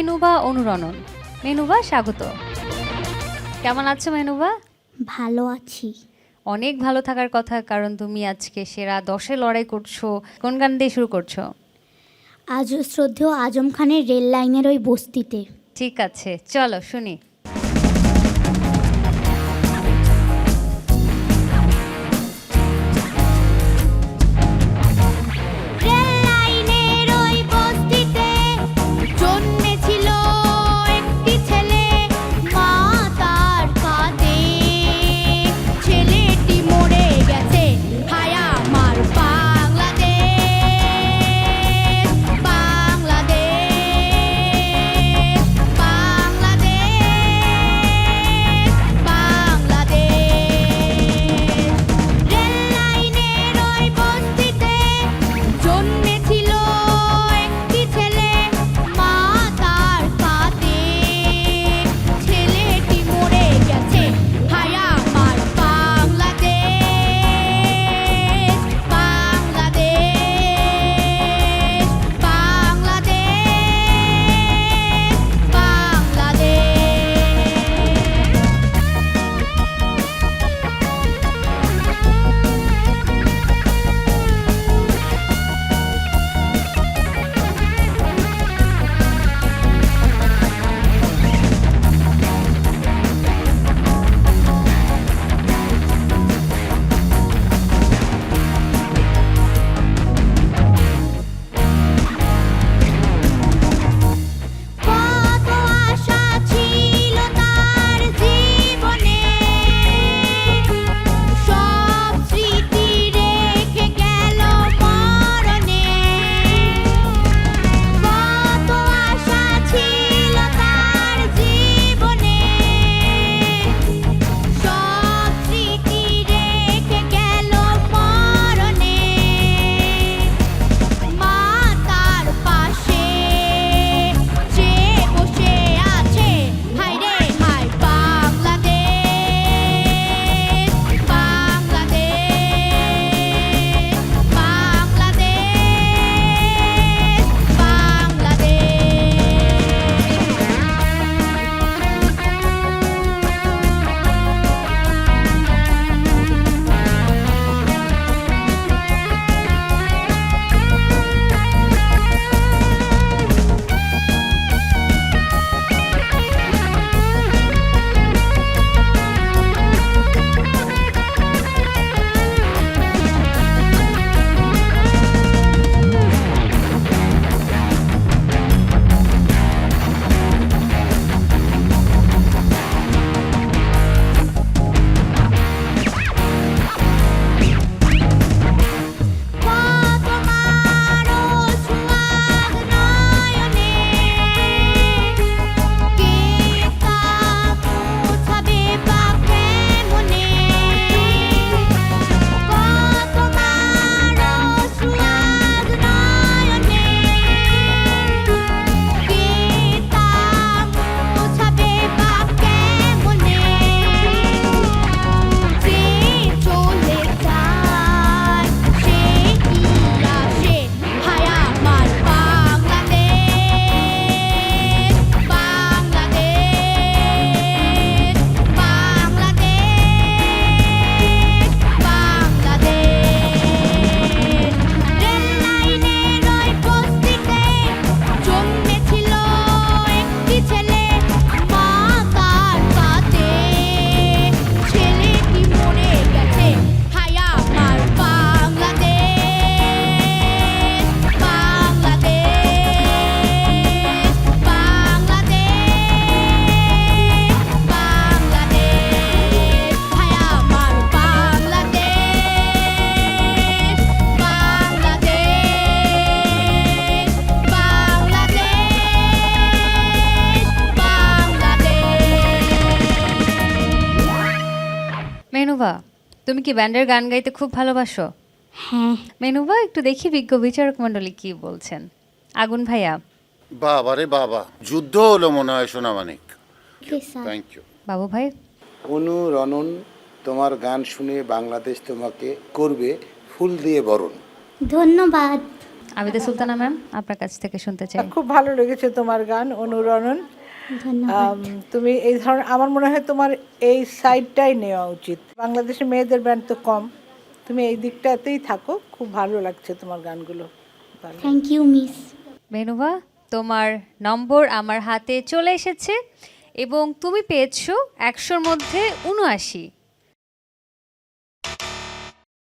মেনুবা অনুরণন? মেনুবা স্বাগত। কেমন আছো মেনুবা ভালো আছি। অনেক ভালো থাকার কথা কারণ তুমি আজকে সেরা দশে লড়াই করছ। কোন গান দিয়ে শুরু করছ? আজ শ্রদ্ধেয় আজম খানের রেল লাইনের ওই বস্তিতে। ঠিক আছে চলো শুনি। মেনুবা তুমি কি ব্যান্ডের গান গাইতে খুব ভালোবাসো? হ্যাঁ। মেনুবা একটু দেখি বিজ্ঞ বিচারক মণ্ডলী কি বলছেন। আগুন ভাইয়া। বাবা রে বাবা যুদ্ধ হলো মনে হয় সোনামানিক। থ্যাংক ইউ বাবু ভাই। অনুরণন তোমার গান শুনে বাংলাদেশ তোমাকে করবে ফুল দিয়ে বরণ। ধন্যবাদ। আবিদা সুলতানা ম্যাম আপনার কাছ থেকে শুনতে চাই। খুব ভালো লেগেছে তোমার গান অনুরণন তুমি এই ধরনের আমার মনে হয় তোমার এই সাইডটাই নেওয়া উচিত। বাংলাদেশে মেয়েদের ব্যান্ড তো কম। তুমি এই দিকটাতেই থাকো খুব ভালো লাগছে তোমার গানগুলো। থ্যাংক ইউ মিস মেনুভা তোমার নম্বর আমার হাতে চলে এসেছে এবং তুমি পেয়েছ একশোর মধ্যে উনআশি।